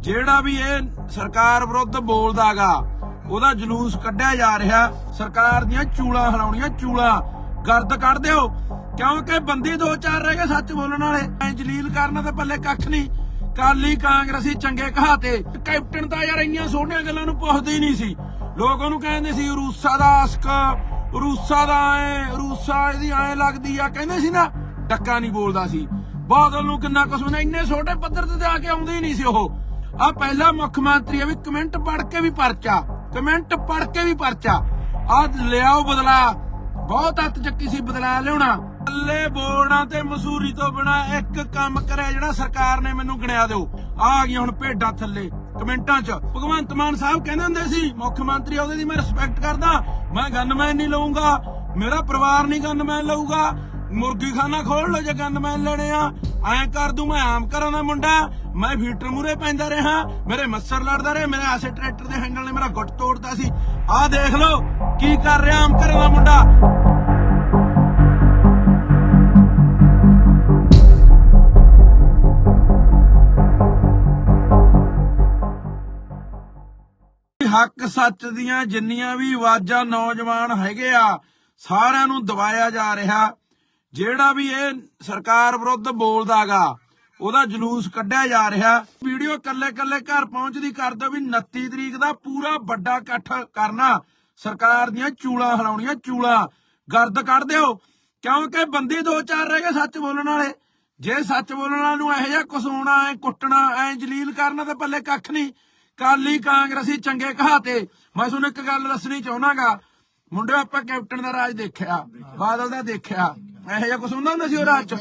ਜਿਹੜਾ ਵੀ ਇਹ ਸਰਕਾਰ ਵਿਰੁੱਧ ਬੋਲਦਾਗਾ, ਉਹਦਾ ਜਲੂਸ ਕੱਢਿਆ ਜਾ ਰਿਹਾ। ਸਰਕਾਰ ਦੀਆਂ ਚੂਲਾਂ ਹਲਾਉਣੀਆਂ, ਚੂਲਾਂ ਗਰਦ ਕੱਢ ਦਿਓ। ਕਿਉਂਕਿ ਬੰਦੇ ਦੋ ਚਾਰ ਰਹਿ ਗਏ ਸੱਚ ਬੋਲਣ ਵਾਲੇ। ਐ ਜਲੀਲ ਕਰਨ ਦੇ ਪੱਲੇ ਕੱਖ ਨਹੀਂ। ਕਾਲੀ ਕਾਂਗਰਸੀ ਚੰਗੇ ਕਹਾਤੇ ਕੈਪਟਨ ਤਾਂ ਯਾਰ ਇੰਨੀਆਂ ਸੋਹਣੀਆਂ ਗੱਲਾਂ ਨੂੰ ਪੁੱਛਦੇ ਹੀ ਨਹੀਂ ਸੀ। ਲੋਕ ਉਹਨੂੰ ਕਹਿੰਦੇ ਸੀ, ਰੂਸਾ ਦਾ ਅਸਕ ਰੂਸਾ ਦਾ ਐ, ਰੂਸਾ ਇਹਦੀ ਐ ਲੱਗਦੀ ਆ। ਕਹਿੰਦੇ ਸੀ ਨਾ, ਡੱਕਾ ਨਹੀਂ ਬੋਲਦਾ ਸੀ। ਬਾਦਲ ਨੂੰ ਕਿੰਨਾ ਕੁਛ ਉਹਨੇ ਇੰਨੇ ਛੋਟੇ ਪੱਧਰ ਤੇ ਆ ਕੇ ਆਉਂਦੇ ਹੀ ਨਹੀਂ ਸੀ ਉਹ। ਆ ਪਹਿਲਾ ਮੁੱਖ ਮੰਤਰੀ ਆ ਵੀ ਕਮੈਂਟ ਪੜ ਕੇ ਵੀ ਪਰਚਾ, ਕਮੈਂਟ ਪੜ ਕੇ ਵੀ ਪਰਚਾ। ਆ ਲਿਆਓ ਬਦਲਾ, ਬਹੁਤ ਹੱਥ ਚੱਕੀ ਸੀ ਬਦਲਾ ਲਿਆਉਣਾ। ਥੱਲੇ ਬੋਲਣਾ ਤੇ ਮਸੂਰੀ ਤੋਂ ਬਿਨਾ ਇੱਕ ਕੰਮ ਕਰਿਆ ਜਿਹੜਾ ਸਰਕਾਰ ਨੇ ਮੈਨੂੰ ਗਿਣਿਆ ਦਿਓ। ਆ ਗਈ ਹੁਣ ਭੇਡਾਂ ਥੱਲੇ, ਕਮੈਂਟਾਂ 'ਚ। ਭਗਵੰਤ ਮਾਨ ਸਾਹਿਬ ਕਹਿੰਦੇ ਹੁੰਦੇ ਸੀ, ਮੁੱਖ ਮੰਤਰੀ ਉਹਦੇ ਦੀ ਮੈਂ ਰਿਸਪੈਕਟ ਕਰਦਾ। ਮੈਂ ਗਨਮੈਨ ਨਹੀਂ ਲਊਂਗਾ, ਮੇਰਾ ਪਰਿਵਾਰ ਨਹੀਂ ਗਨਮੈਨ ਲਊਗਾ। ਮੁਰਗੀ ਖਾਨਾ ਖੋਲ ਲੋ ਜੇ ਗਨਮੈਨ ਲੈਣੇ ਆ। ਐਂ ਕਰ ਦੂੰ, ਮੈਂ ਆਮ ਘਰਾਂ ਦਾ ਮੁੰਡਾ, ਮੈਂ ਫੀਟਰ ਮੂਰੇ ਪੈਂਦਾ ਰਿਹਾ, ਮੇਰੇ ਮੱਸਰ ਲੜਦਾ ਰਿਹਾ, ਮੇਰੇ ਆਸੇ ਟਰੈਕਟਰ ਦੇ ਹੈਂਡਲ ਨੇ ਮੇਰਾ ਗੁੱਟ ਤੋੜਦਾ ਸੀ। ਆਹ ਦੇਖ ਲਓ, ਕੀ ਕਰ ਰਿਹਾ ਆਮ ਘਰਾਂ ਦਾ ਮੁੰਡਾ। ਹੱਕ ਸੱਚ ਦੀਆਂ ਜਿੰਨੀਆਂ ਵੀ ਆਵਾਜ਼ਾਂ ਨੌਜਵਾਨ ਹੈਗੇ ਆ, ਸਾਰਿਆਂ ਨੂੰ ਦਬਾਇਆ ਜਾ ਰਿਹਾ। ਜਿਹੜਾ ਵੀ ਇਹ ਸਰਕਾਰ ਵਿਰੁੱਧ ਬੋਲਦਾਗਾ ਉਹਦਾ ਜਲੂਸ ਕੱਢਿਆ ਜਾ ਰਿਹਾ। ਵੀਡੀਓ ਕੱਲੇ ਕੱਲੇ ਘਰ ਪਹੁੰਚਦੀ ਕਰ ਦਿਓ ਵੀ 29 ਤਰੀਕ ਦਾ ਪੂਰਾ ਵੱਡਾ ਇਕੱਠ ਕਰਨਾ। ਸਰਕਾਰ ਦੀਆਂ ਚੂਲਾਂ ਹਲਾਉਣੀਆਂ, ਚੂਲਾਂ ਗਰਦ ਕੱਢ ਦਿਓ। ਕਿਉਂਕਿ ਬੰਦੇ ਦੋ ਚਾਰ ਰਹਿ ਗਏ ਸੱਚ ਬੋਲਣ ਵਾਲੇ। ਜੇ ਸੱਚ ਬੋਲਣ ਵਾਲਿਆਂ ਨੂੰ ਇਹੋ ਜਿਹਾ ਕੁਛ ਐ ਕੁੱਟਣਾ, ਐ ਜਲੀਲ ਕਰਨਾ ਤੇ ਪੱਲੇ ਕੱਖ ਨਹੀਂ। ਕਾਲੀ ਕਾਂਗਰਸੀ ਚੰਗੇ ਕਹਾਤੇ। ਮੈਂ ਤੁਹਾਨੂੰ ਇੱਕ ਗੱਲ ਦੱਸਣੀ ਚਾਹੁੰਦਾਗਾ ਮੁੰਡੇ ਆਪਾਂ ਕੈਪਟਨ ਦਾ ਰਾਜ ਦੇਖਿਆ, ਬਾਦਲ ਦਾ ਦੇਖਿਆ। ਇਹੋ ਜਿਹਾ ਕੁਛ ਹੁੰਦਾ ਹੁੰਦਾ ਸੀ ਉਹ ਰਾਜ ਚ?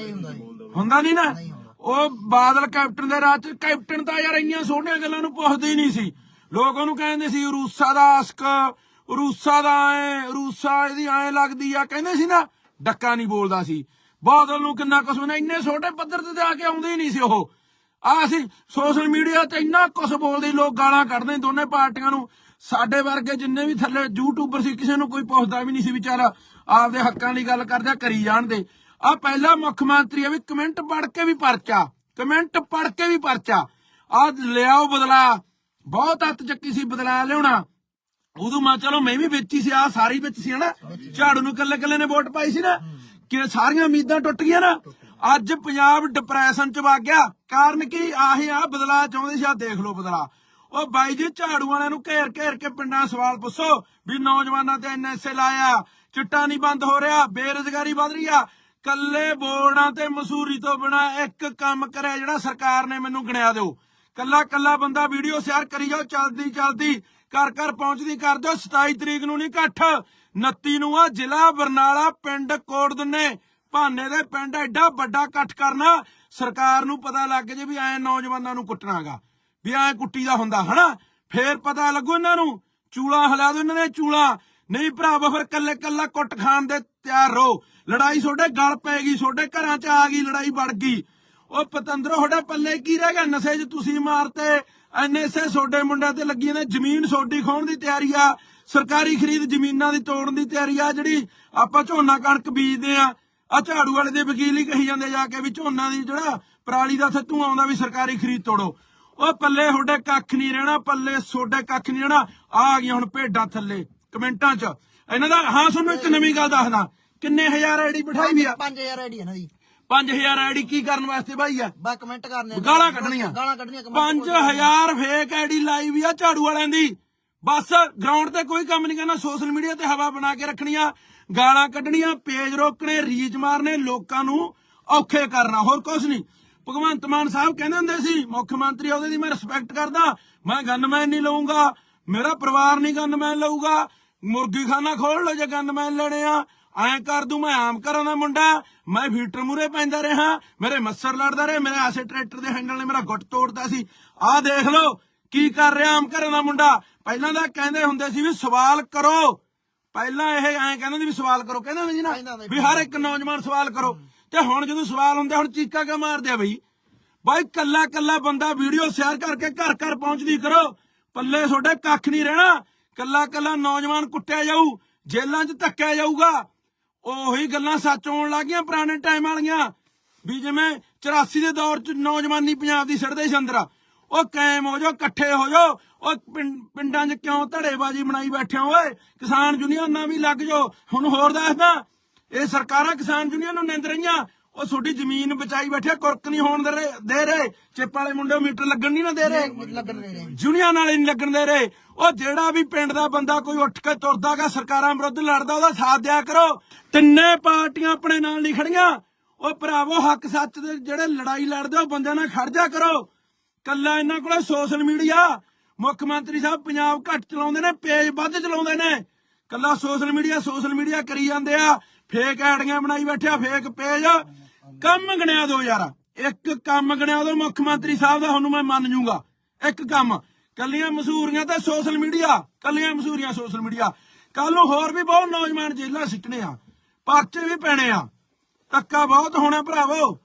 ਹੁੰਦਾ ਨਹੀਂ ਨਾ? ਉਹ ਬਾਦਲ ਕੈਪਟਨ ਦੇ ਰਾਜ ਚ ਕੈਪਟਨ ਤਾਂ ਯਾਰ ਇੰਨੀਆਂ ਸੋਹਣੀਆਂ ਗੱਲਾਂ ਨੂੰ ਪੁੱਛਦੇ ਹੀ ਨਹੀਂ ਸੀ। ਲੋਕ ਉਹਨੂੰ ਕਹਿੰਦੇ ਸੀ ਰੂਸਾ ਦਾ ਅਸਕ ਰੂਸਾ ਦਾ ਐ ਰੂਸਾ ਇਹਦੀ ਐ ਲੱਗਦੀ ਆ। ਕਹਿੰਦੇ ਸੀ ਨਾ ਡੱਕਾ ਨਹੀਂ ਬੋਲਦਾ ਸੀ। ਬਾਦਲ ਨੂੰ ਕਿੰਨਾ ਕੁਛ ਉਹਨੇ ਇੰਨੇ ਛੋਟੇ ਪੱਧਰ ਤੇ ਆ ਕੇ ਆਉਂਦੇ ਹੀ ਨਹੀਂ ਸੀ ਉਹ। ਆ ਅਸੀਂ ਸੋਸ਼ਲ ਮੀਡੀਆ ਤੇ ਇੰਨਾ ਕੁਛ ਬੋਲਦੇ ਲੋਕ ਗਾਲਾਂ ਕੱਢਦੇ ਦੋਨੇ ਪਾਰਟੀਆਂ ਨੂੰ। ਸਾਡੇ ਵਰਗੇ ਜਿੰਨੇ ਵੀ ਥੱਲੇ ਯੂਟਿਊਬਰ ਸੀ ਕਿਸੇ ਨੂੰ ਕੋਈ ਪੁੱਛਦਾ ਵੀ ਨਹੀਂ ਸੀ ਵਿਚਾਰ। ਆਪਦੇ ਹੱਕਾਂ ਦੀ ਗੱਲ ਕਰਦਿਆ ਕਰੀ ਜਾਣਦੇ ਆ ਪਹਿਲਾ ਮੁੱਖ ਮੰਤਰੀ ਆ ਵੀ ਕਮੈਂਟ ਪੜ੍ਹ ਕੇ ਵੀ ਪਰਚਾ, ਕਮੈਂਟ ਪੜ੍ਹ ਕੇ ਵੀ ਪਰਚਾ। ਆ ਲਿਆਓ ਬਦਲਾ, ਬਹੁਤ ਹੱਥ ਚੱਕੀ ਸੀ ਬਦਲਾ ਲਿਆਉਣਾ। ਉਦੋਂ ਮੈਂ ਚਲੋ ਮੈਂ ਵੀ ਵਿੱਚ ਹੀ ਸੀ, ਆ ਸਾਰੀ ਵਿੱਚ ਸੀ ਹਨਾ। ਝਾੜੂ ਨੂੰ ਕੱਲੇ ਕੱਲੇ ਨੇ ਵੋਟ ਪਾਈ ਸੀ ਨਾ। ਕਿ ਸਾਰੀਆਂ ਉਮੀਦਾਂ ਟੁੱਟ ਗਈਆਂ ਨਾ। ਅੱਜ ਪੰਜਾਬ ਡਿਪਰੈਸ਼ਨ ਚ ਵਗ ਗਿਆ। ਕਾਰਨ ਕੀ? ਆਹੀ ਆ, ਬਦਲਾ ਚਾਹੁੰਦੇ ਸੀ, ਆ ਦੇਖ ਲਓ ਬਦਲਾ। ਉਹ ਬਾਈ ਜੀ, ਝਾੜੂ ਵਾਲਿਆਂ ਨੂੰ ਘੇਰ ਘੇਰ ਕੇ ਪਿੰਡਾਂ ਸਵਾਲ ਪੁੱਛੋ ਵੀ ਨੌਜਵਾਨਾਂ ਤੇ ਐਨਐਸਏ ਲਾਇਆ। ਚਿੱਟਾ ਨਹੀਂ ਬੰਦ ਹੋ ਰਿਹਾ, ਬੇਰੁਜ਼ਗਾਰੀ ਵੱਧ ਰਹੀ ਆ। ਕੱਲੇ ਬੋਰਡਾਂ ਤੇ ਮਸੂਰੀ ਤੋਂ ਬਿਨਾ ਇੱਕ ਕੰਮ ਕਰਿਆ ਜਿਹੜਾ ਸਰਕਾਰ ਨੇ ਮੈਨੂੰ ਗਿਣਿਆ ਦਿਓ। ਕੱਲਾ ਕੱਲਾ ਬੰਦਾ ਵੀਡੀਓ ਸ਼ੇਅਰ ਕਰੀ ਜਾਓ, ਚਲਦੀ ਚਲਦੀ, ਘਰ ਘਰ ਪਹੁੰਚਦੀ ਕਰ ਦਿਓ। 27 ਤਰੀਕ ਨੂੰ ਨਹੀਂ ਇਕੱਠ 29 ਨੂੰ ਆ ਜ਼ਿਲ੍ਹਾ ਬਰਨਾਲਾ ਪਿੰਡ ਕੋਟਦਨੇ ਭਾਨੇ ਦੇ ਪਿੰਡ ਐਡਾ ਵੱਡਾ ਇਕੱਠ ਕਰਨਾ, ਸਰਕਾਰ ਨੂੰ ਪਤਾ ਲੱਗ ਜੇ ਵੀ ਐ ਨੌਜਵਾਨਾਂ ਨੂੰ ਕੁੱਟਣਾਗਾ ਵੀ ਐ ਕੁੱਟੀ ਦਾ ਹੁੰਦਾ, ਹਨਾ? ਫੇਰ ਪਤਾ ਲੱਗੂ ਇਹਨਾਂ ਨੂੰ। ਚੂਲਾ ਹਿਲਾ ਦੋ ਇਹਨਾਂ ਨੇ ਚੂਲਾ। ਨਹੀਂ ਭਰਾਵਾ, ਫਿਰ ਕੱਲੇ ਕੱਲਾ ਕੁੱਟ ਖਾਣ ਦੇ ਤਿਆਰ ਰਹੋ। ਲੜਾਈ ਤੁਹਾਡੇ ਗਲ ਪੈ ਗਈ, ਤੁਹਾਡੇ ਘਰਾਂ 'ਚ ਆ ਗਈ, ਲੜਾਈ ਵੜ ਗਈ। ਉਹ ਪਤੰਦਰੋ, ਤੁਹਾਡੇ ਪੱਲੇ ਕੀ ਰਹਿ ਗਿਆ? ਨਸ਼ੇ 'ਚ ਤੁਸੀਂ ਮਾਰਤੇ। ਐਨਐਸਏ ਤੁਹਾਡੇ ਮੁੰਡਿਆਂ ਤੇ ਲੱਗੀ ਨੇ। ਜ਼ਮੀਨ ਸੋਡੀ ਖਾਣ ਦੀ ਤਿਆਰੀ ਆ। ਸਰਕਾਰੀ ਖਰੀਦ ਜ਼ਮੀਨਾਂ ਦੀ ਤੋੜਨ ਦੀ ਤਿਆਰੀ ਆ, ਜਿਹੜੀ ਆਪਾਂ ਝੋਨਾ ਕਣਕ ਬੀਜਦੇ ਆ। ਆ ਝਾੜੂ ਵਾਲੇ ਦੇ ਵਕੀਲ ਹੀ ਕਹੀ ਜਾਂਦੇ ਜਾ ਕੇ ਵੀ ਝੋਨਾ ਦੀ ਜਿਹੜਾ ਪਰਾਲੀ ਦਾ ਥੱਤੂ ਆਉਂਦਾ ਵੀ ਸਰਕਾਰੀ ਖਰੀਦ ਤੋੜੋ। ਉਹ ਪੱਲੇ ਤੁਹਾਡੇ ਕੱਖ ਨਹੀਂ ਰਹਿਣਾ, ਪੱਲੇ ਤੁਹਾਡੇ ਕੱਖ ਨਹੀਂ ਰਹਿਣਾ। ਆ ਗਈਆਂ ਹੁਣ ਭੇਡਾਂ ਥੱਲੇ। ਕਮੈਂਟਾਂ 'ਚ। ਇਹਨਾਂ ਦਾ ਹਾਂ ਤੁਹਾਨੂੰ ਇੱਕ ਨਵੀਂ ਗੱਲ ਦੱਸਦਾ। ਕਿੰਨੇ ਹਜ਼ਾਰ ਆਈਡੀ ਬਿਠਾਈ ਵੀ ਆ? 5000 ਆਈਡੀ ਹੈ ਨਾ ਜੀ 5000 ਆਈਡੀ ਕੀ ਕਰਨ ਵਾਸਤੇ ਭਾਈ ਆ? ਬਾ ਕਮੈਂਟ ਕਰਨੇ ਗਾਲਾਂ ਕੱਢਣੀਆਂ। ਗਾਲਾਂ ਕੱਢਣੀਆਂ comment ਕਰੋ। 5000 ਫੇਕ ਆਈਡੀ ਲਾਈ ਵੀ ਆ ਝਾੜੂ ਵਾਲਿਆਂ ਦੀ। ਬਸ ਗਰਾਊਂਡ ਤੇ ਕੋਈ ਕੰਮ ਨਹੀਂ ਕਰਨਾ ਸੋਸ਼ਲ ਮੀਡੀਆ ਤੇ ਹਵਾ ਬਣਾ ਕੇ ਰੱਖਣੀਆਂ ਗਾਲਾਂ ਕੱਢਣੀਆਂ ਪੇਜ ਰੋਕਣੇ ਰੀਚ ਮਾਰਨੇ ਲੋਕਾਂ ਨੂੰ ਔਖੇ ਕਰਨਾ ਹੋਰ ਕੁਝ ਨਹੀਂ। ਭਗਵੰਤ ਮਾਨ ਸਾਹਿਬ ਕਹਿੰਦੇ ਹੁੰਦੇ ਸੀ ਮੁੱਖ ਮੰਤਰੀ ਉਹਦੇ ਦੀ ਮੈਂ ਰਿਸਪੈਕਟ ਕਰਦਾ ਮੈਂ ਗਨਮੈਨ ਨਹੀਂ ਲਊਂਗਾ ਮੇਰਾ ਪਰਿਵਾਰ ਨਹੀਂ ਗਨਮੈਨ ਲਊਗਾ ਮੁਰਗੀ ਖਾਨਾ ਖੋਲ ਲੋ ਜੇ ਗਨਮੈਨ ਲੈਣੇ ਆ। ਐਂ ਕਰ ਦੂੰ ਮੈਂ ਆਮ ਘਰਾਂ ਦਾ ਮੁੰਡਾ। ਮੈਂ ਫੀਟਰ ਮੂਰੇ ਪੈਂਦਾ ਰਿਹਾ। ਮੇਰੇ ਮੱਸਰ ਲੜਦਾ ਰਿਹਾ। ਮੇਰੇ ਆਸੇ ਟਰੈਕਟਰ ਦੇ ਹੈਂਡਲ ਨੇ ਮੇਰਾ ਗੁੱਟ ਤੋੜਦਾ ਸੀ। ਆਹ ਦੇਖ ਲਓ ਕੀ ਕਰ ਰਿਹਾ ਆਮ ਘਰਾਂ ਦਾ ਮੁੰਡਾ। ਪਹਿਲਾਂ ਤਾਂ ਕਹਿੰਦੇ ਹੁੰਦੇ ਸੀ ਵੀ ਸਵਾਲ ਕਰੋ। ਪਹਿਲਾਂ ਇਹ ਐਂ ਕਹਿੰਦੇ ਸੀ ਵੀ ਸਵਾਲ ਕਰੋ। ਕਹਿੰਦੇ ਹੁੰਦੇ ਕਹਿੰਦਾ ਨਾ ਹੁੰਦਾ। ਵੀ ਹਰ ਇੱਕ ਨੌਜਵਾਨ ਸਵਾਲ ਕਰੋ। ਤੇ ਹੁਣ ਜਦੋਂ ਸਵਾਲ ਹੁੰਦੇ ਹੁਣ ਚੀਕਾ ਕਿਉਂ ਮਾਰਦੇ ਆ ਬਈ? ਬਾਈ ਕੱਲਾ ਕੱਲਾ ਬੰਦਾ ਵੀਡੀਓ ਸ਼ੇਅਰ ਕਰਕੇ ਘਰ ਘਰ ਪਹੁੰਚਦੀ ਕਰੋ। ਪੱਲੇ ਤੁਹਾਡੇ ਕੱਖ ਨਹੀਂ ਰਹਿਣਾ। ਕੱਲਾ ਕੱਲਾ ਨੌਜਵਾਨ ਕੁੱਟਿਆ ਜਾਊ, ਜੇਲ੍ਹਾਂ 'ਚ ਧੱਕਿਆ ਜਾਊਗਾ। ਉਹੀ ਗੱਲਾਂ ਸੱਚ ਹੋਣ ਲੱਗੀਆਂ ਪੁਰਾਣੇ ਟਾਈਮ ਵਾਲੀਆਂ, ਵੀ ਜਿਵੇਂ 84 ਦੇ ਦੌਰ 'ਚ ਨੌਜਵਾਨੀ ਪੰਜਾਬ ਦੀ ਸੜਦੇ ਸੀ ਅੰਦਰ। ਉਹ ਕਾਇਮ ਹੋ ਜਾਓ, ਇਕੱਠੇ ਹੋ ਜਾਓ, ਉਹ ਪਿੰਡਾਂ 'ਚ ਕਿਉਂ ਧੜੇਬਾਜ਼ੀ ਬਣਾਈ ਬੈਠੇ ਹੋ ਓਏ? ਕਿਸਾਨ ਯੂਨੀਅਨ ਨਾਲ ਵੀ ਲੱਗ ਜਾਓ। ਹੁਣ ਹੋਰ ਦੱਸਦਾ, ਇਹ ਸਰਕਾਰਾਂ ਕਿਸਾਨ ਯੂਨੀਅਨ ਨੂੰ ਨਿੰਦ ਰਹੀਆਂ। ਉਹ ਤੁਹਾਡੀ ਜ਼ਮੀਨ ਬਚਾਈ ਬੈਠੇ ਕੁਰਕ ਨਹੀਂ ਹੋਣ ਦੇ ਰਹੇ ਦੇ ਰਹੇ। ਚਿੱਪ ਵਾਲੇ ਮੁੰਡੇ ਮੀਟਰ ਲੱਗਣ ਨਹੀਂ ਨਾ ਦੇ ਰਹੇ। ਲੱਗਣ ਦੇ ਰਹੇ। ਜੁਨੀਅਰ ਨਾਲੇ ਨਹੀਂ ਲੱਗਣ ਦੇ ਰਹੇ। ਉਹ ਜਿਹੜਾ ਵੀ ਪਿੰਡ ਦਾ ਬੰਦਾ ਕੋਈ ਉੱਠ ਕੇ ਤੁਰਦਾਗਾ ਸਰਕਾਰਾਂ ਵਿਰੁੱਧ ਲੜਦਾ ਉਹਦਾ ਸਾਥ ਦਿਆ ਕਰੋ। ਤਿੰਨੇ ਪਾਰਟੀਆਂ ਆਪਣੇ ਨਾਲ ਨਹੀਂ ਖੜੀਆਂ। ਉਹ ਭਰਾਵੋ ਹੱਕ ਸੱਚ ਦੇ ਜਿਹੜੇ ਲੜਾਈ ਲੜਦੇ ਉਹ ਬੰਦਿਆਂ ਨਾਲ ਖੜ ਜਾ ਕਰੋ। ਕੱਲਾ ਇਹਨਾਂ ਕੋਲੇ ਸੋਸ਼ਲ ਮੀਡੀਆ ਮੁੱਖ ਮੰਤਰੀ ਸਾਹਿਬ ਪੰਜਾਬ ਘੱਟ ਚਲਾਉਂਦੇ ਨੇ ਪੇਜ ਵੱਧ ਚਲਾਉਂਦੇ ਨੇ। ਕੱਲਾ ਸੋਸ਼ਲ ਮੀਡੀਆ ਸੋਸ਼ਲ ਮੀਡੀਆ ਕਰੀ ਜਾਂਦੇ ਆ। ਫੇਕ ਆਈਡੀਆਂ ਬਣਾਈ ਬੈਠਿਆ ਫੇਕ ਪੇਜ। ਕੰਮ ਗਣਿਆ ਦੋ ਯਾਰ। ਇੱਕ ਕੰਮ ਗਣਿਆ ਦੋ, ਮੁੱਖ ਮੰਤਰੀ ਸਾਹਿਬ ਦਾ, ਹੁਣ ਮੈਂ ਮੰਨ ਜੂਗਾ। ਇੱਕ ਕੰਮ, ਕੱਲੀਆਂ ਮਸ਼ਹੂਰੀਆਂ ਤੇ ਸੋਸ਼ਲ ਮੀਡੀਆ ਕੱਲੀਆਂ ਮਸੂਰੀਆਂ ਸੋਸ਼ਲ ਮੀਡੀਆ ਕੱਲ ਨੂੰ ਹੋਰ ਵੀ ਬਹੁਤ ਨੌਜਵਾਨ ਜੇਲ੍ਹਾਂ ਸਿੱਟਣੇ ਆ, ਪਰਚੇ ਵੀ ਪੈਣੇ ਆ। ਧੱਕਾ ਬਹੁਤ ਹੋਣਾ ਭਰਾਵੋ।